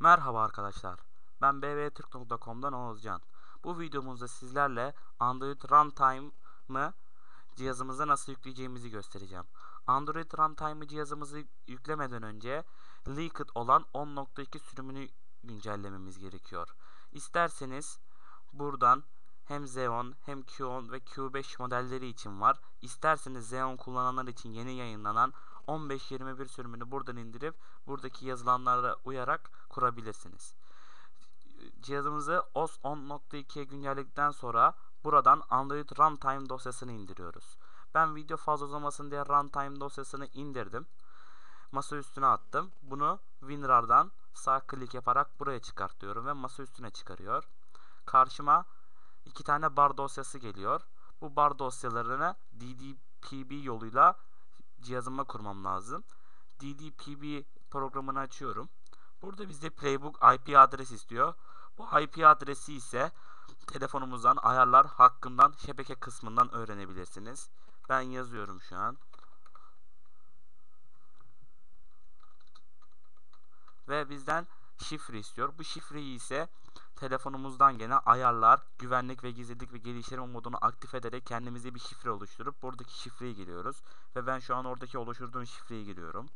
Merhaba arkadaşlar. Ben bbtürk.com'dan Oğuzcan. Bu videomuzda sizlerle Android Runtime'ı cihazımıza nasıl yükleyeceğimizi göstereceğim. Android Runtime'ı cihazımızı yüklemeden önce Leaked olan 10.2 sürümünü güncellememiz gerekiyor. İsterseniz buradan hem Xeon hem Q10 ve Q5 modelleri için var. İsterseniz Xeon kullananlar için yeni yayınlanan 15-21 sürümünü buradan indirip buradaki yazılanlara uyarak kurabilirsiniz. Cihazımızı OS 10.2'ye güncelledikten sonra buradan Android Runtime dosyasını indiriyoruz. Ben video fazla uzamasın diye Runtime dosyasını indirdim. Masa üstüne attım. Bunu WinRAR'dan sağ klik yaparak buraya çıkartıyorum ve masa üstüne çıkarıyor. Karşıma iki tane bar dosyası geliyor. Bu bar dosyalarını DDPB yoluyla cihazıma kurmam lazım. DDPB programını açıyorum. Burada bizde Playbook IP adres istiyor. Bu IP adresi ise telefonumuzdan ayarlar hakkından şebeke kısmından öğrenebilirsiniz. Ben yazıyorum şu an. Ve bizden şifre istiyor. Bu şifreyi ise telefonumuzdan gene ayarlar, güvenlik ve gizlilik ve geliştirme modunu aktif ederek kendimize bir şifre oluşturup buradaki şifreyi giriyoruz. Ve ben şu an oradaki oluşturduğum şifreyi giriyorum.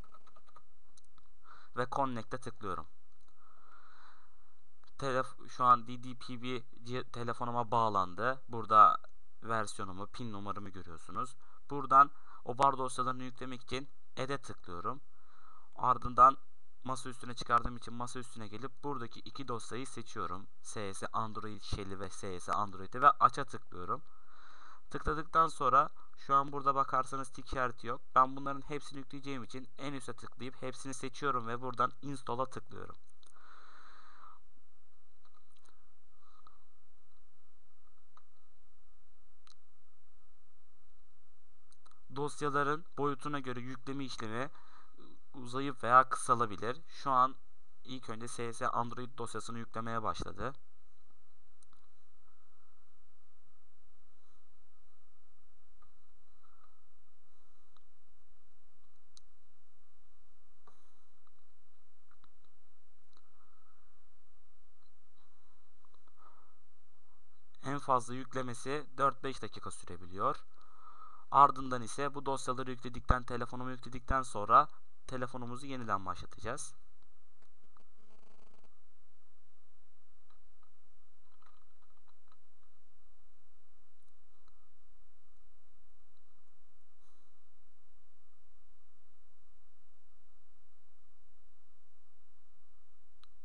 Ve Connect'e tıklıyorum. Telef şu an DDPB telefonuma bağlandı. Burada versiyonumu, pin numaramı görüyorsunuz. Buradan o bar dosyalarını yüklemek için Add'e tıklıyorum. Ardından masa üstüne çıkardığım için masa üstüne gelip buradaki iki dosyayı seçiyorum. CS Android Shell'i ve CS Android'i ve aç'a tıklıyorum. Tıkladıktan sonra şu an burada bakarsanız tik işareti yok. Ben bunların hepsini yükleyeceğim için en üste tıklayıp hepsini seçiyorum ve buradan install'a tıklıyorum. Dosyaların boyutuna göre yükleme işlemi uzayıp veya kısalabilir. Şu an ilk önce CS Android dosyasını yüklemeye başladı. En fazla yüklemesi 4-5 dakika sürebiliyor. Ardından ise bu dosyaları yükledikten, telefonumu yükledikten sonra telefonumuzu yeniden başlatacağız.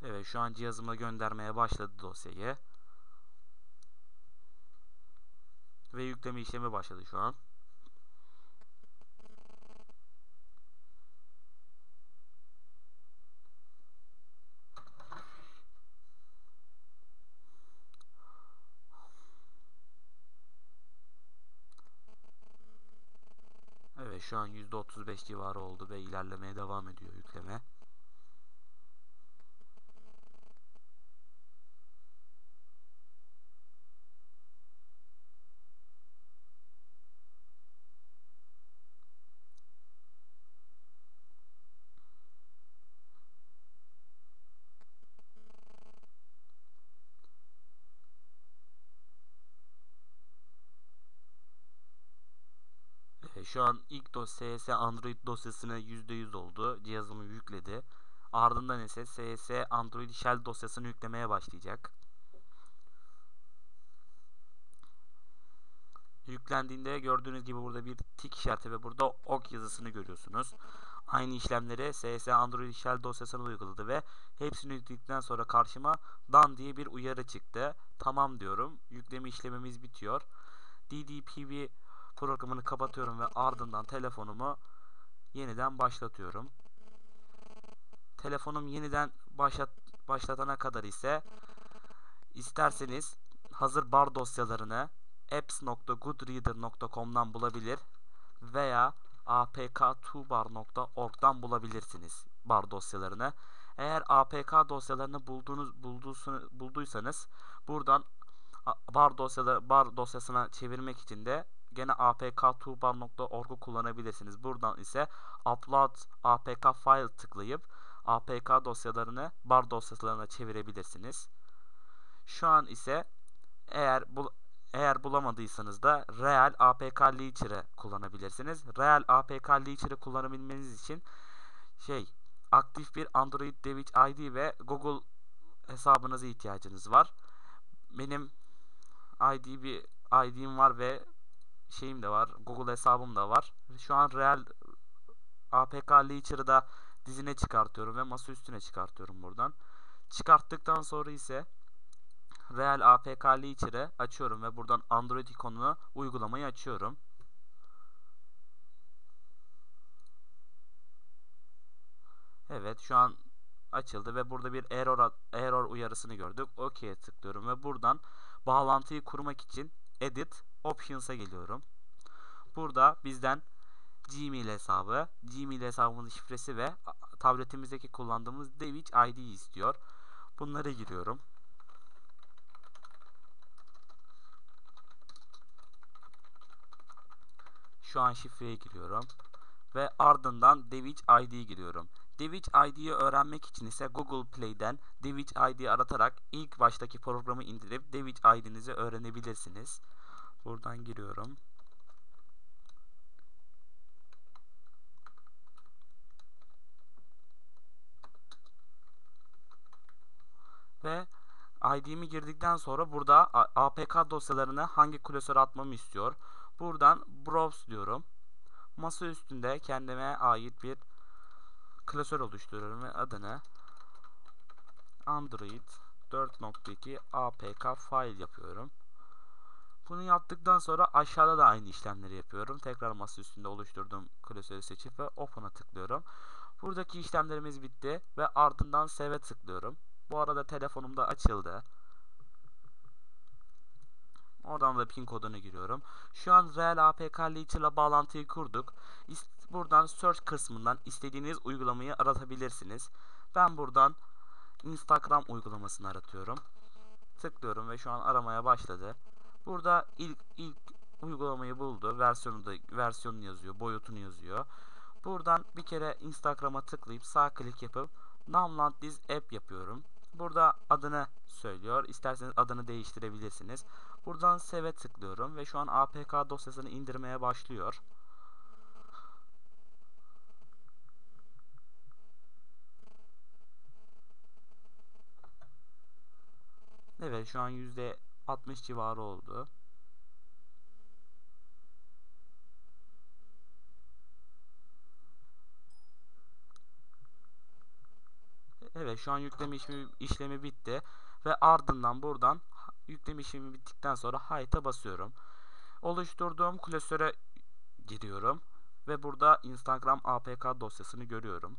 Evet şu an cihazıma göndermeye başladı dosyayı. Ve yükleme işlemi başladı şu an. Evet şu an %35 civarı oldu ve ilerlemeye devam ediyor yükleme. Şu an ilk dosya Android dosyasına %100 oldu. Cihazımı yükledi. Ardından ise CS Android Shell dosyasını yüklemeye başlayacak. Yüklendiğinde gördüğünüz gibi burada bir tik işareti ve burada ok yazısını görüyorsunuz. Aynı işlemleri CS Android Shell dosyasına uyguladı ve hepsini yükledikten sonra karşıma done diye bir uyarı çıktı. Tamam diyorum. Yükleme işlemimiz bitiyor. DDPB programını kapatıyorum ve ardından telefonumu yeniden başlatıyorum. Telefonum yeniden başlat başlatana kadar ise isterseniz hazır bar dosyalarını apps.goodreader.com'dan bulabilir veya apk2bar.org'dan bulabilirsiniz bar dosyalarını. Eğer apk dosyalarını bulduğunuz bulduysanız buradan bar dosyaları bar dosyasına çevirmek için de gene apk2bar.org'u kullanabilirsiniz. Buradan ise upload apk file tıklayıp APK dosyalarını bar dosyalarına çevirebilirsiniz. Şu an ise eğer bul eğer bulamadıysanız da Real APK Launcher'ı kullanabilirsiniz. Real APK Launcher'ı kullanabilmeniz için şey aktif bir Android Device ID ve Google hesabınıza ihtiyacınız var. Benim ID bir ID'm var ve şeyim de var. Google hesabım da var. Şu an Real APK Launcher'ı da dizine çıkartıyorum ve masa üstüne çıkartıyorum buradan. Çıkarttıktan sonra ise Real APK Launcher'ı açıyorum ve buradan Android ikonunu uygulamayı açıyorum. Evet şu an açıldı ve burada bir error error uyarısını gördük. OK'ye tıklıyorum ve buradan bağlantıyı kurmak için Edit Options'a geliyorum. Burada bizden Gmail hesabı, Gmail hesabımızın şifresi ve tabletimizdeki kullandığımız Device ID istiyor. Bunları giriyorum. Şu an şifreyi giriyorum. Ve ardından Device ID giriyorum. Device ID'yi öğrenmek için ise Google Play'den Device ID aratarak ilk baştaki programı indirip Device ID'nizi öğrenebilirsiniz. Buradan giriyorum. Ve ID'mi girdikten sonra burada APK dosyalarını hangi klasöre atmamı istiyor. Buradan Browse diyorum. Masa üstünde kendime ait bir klasör oluşturuyorum ve adını Android 4.2 APK file yapıyorum. Bunu yaptıktan sonra aşağıda da aynı işlemleri yapıyorum. Tekrar masa üstünde oluşturduğum klasörü seçip ve Open'a tıklıyorum. Buradaki işlemlerimiz bitti ve ardından Save'e tıklıyorum. Bu arada telefonum da açıldı. Oradan da pin kodunu giriyorum. Şu an Real APK Launcher ile bağlantıyı kurduk. Buradan Search kısmından istediğiniz uygulamayı aratabilirsiniz. Ben buradan Instagram uygulamasını aratıyorum. Tıklıyorum ve şu an aramaya başladı. Burada ilk ilk uygulamayı buldu. Versiyonu da versiyonunu yazıyor, boyutunu yazıyor. Buradan bir kere Instagram'a tıklayıp sağ klik yapıp Download this app yapıyorum. Burada adını söylüyor. İsterseniz adını değiştirebilirsiniz. Buradan Save'e tıklıyorum ve şu an APK dosyasını indirmeye başlıyor. Evet şu an %60 civarı oldu. Evet şu an yükleme işlemi, işlemi bitti. Ve ardından buradan yükleme işlemi bittikten sonra Hide'a basıyorum. Oluşturduğum klasöre giriyorum. Ve burada Instagram APK dosyasını görüyorum.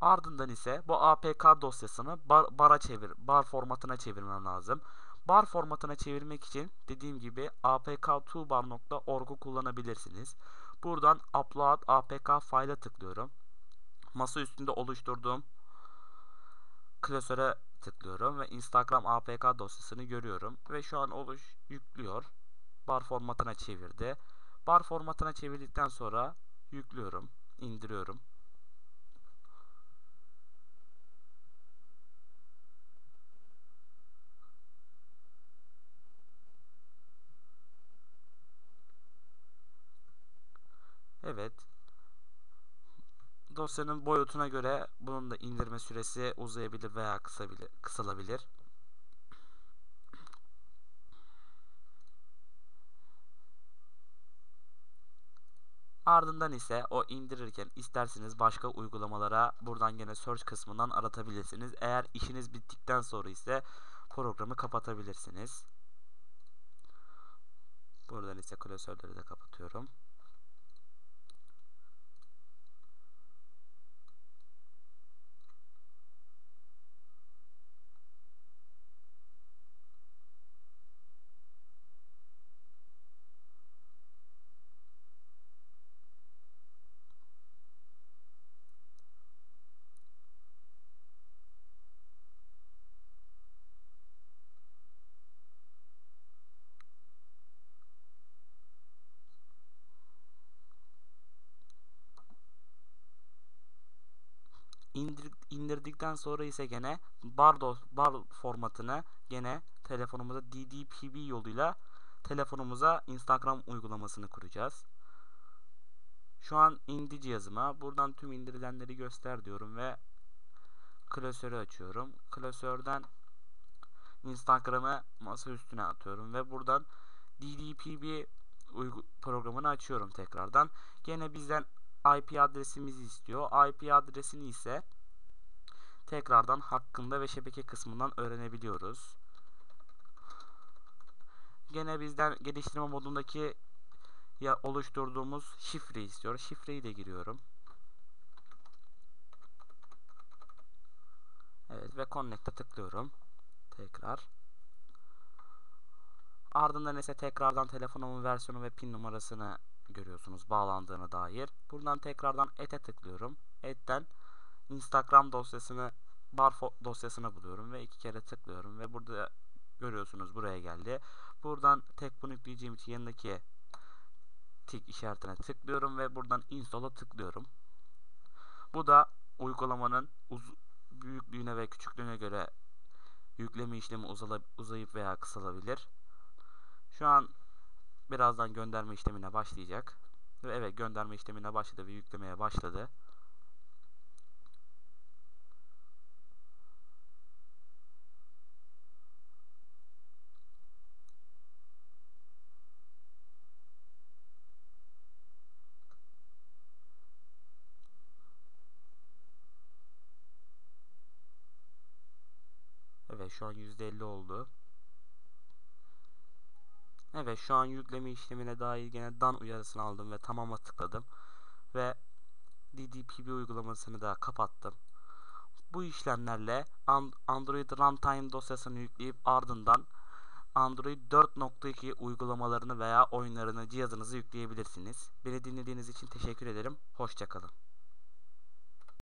Ardından ise bu APK dosyasını bar, bara çevir, bar formatına çevirmem lazım. Bar formatına çevirmek için dediğim gibi apk2bar.org'u kullanabilirsiniz. Buradan upload apk file'a tıklıyorum. Masa üstünde oluşturduğum klasöre tıklıyorum ve Instagram APK dosyasını görüyorum ve şu an oluş yüklüyor. Bar formatına çevirdi. Bar formatına çevirdikten sonra yüklüyorum, indiriyorum. Evet. Dosyanın boyutuna göre bunun da indirme süresi uzayabilir veya kısabilir, kısalabilir. Ardından ise o indirirken isterseniz başka uygulamalara buradan gene search kısmından aratabilirsiniz. Eğer işiniz bittikten sonra ise programı kapatabilirsiniz. Buradan ise klasörleri de kapatıyorum. Yükledikten sonra ise gene bar, dos, bar formatını gene telefonumuza DDPB yoluyla telefonumuza Instagram uygulamasını kuracağız. Şu an indi cihazıma. Buradan tüm indirilenleri göster diyorum ve klasörü açıyorum. Klasörden Instagram'ı masa üstüne atıyorum ve buradan DDPB programını açıyorum tekrardan. Gene bizden IP adresimizi istiyor. IP adresini ise tekrardan hakkında ve şebeke kısmından öğrenebiliyoruz. Gene bizden geliştirme modundaki ya oluşturduğumuz şifre istiyor. Şifreyi de giriyorum. Evet ve connect'e tıklıyorum. Tekrar. Ardından ise tekrardan telefonumun versiyonu ve pin numarasını görüyorsunuz bağlandığına dair. Buradan tekrardan et'e tıklıyorum. Et'ten Instagram dosyasını bar dosyasını buluyorum ve iki kere tıklıyorum ve burada görüyorsunuz buraya geldi. Buradan tek bunu yükleyeceğim için yanındaki tik işaretine tıklıyorum ve buradan install'a tıklıyorum. Bu da uygulamanın büyüklüğüne ve küçüklüğüne göre yükleme işlemi uzayıp veya kısalabilir. Şu an birazdan gönderme işlemine başlayacak. Ve evet gönderme işlemine başladı ve yüklemeye başladı. Evet şu an %50 oldu. Evet şu an yükleme işlemine dair gene dan uyarısını aldım ve tamama tıkladım. Ve DDPB uygulamasını da kapattım. Bu işlemlerle Android Runtime dosyasını yükleyip ardından Android 4.2 uygulamalarını veya oyunlarını cihazınıza yükleyebilirsiniz. Beni dinlediğiniz için teşekkür ederim. Hoşçakalın.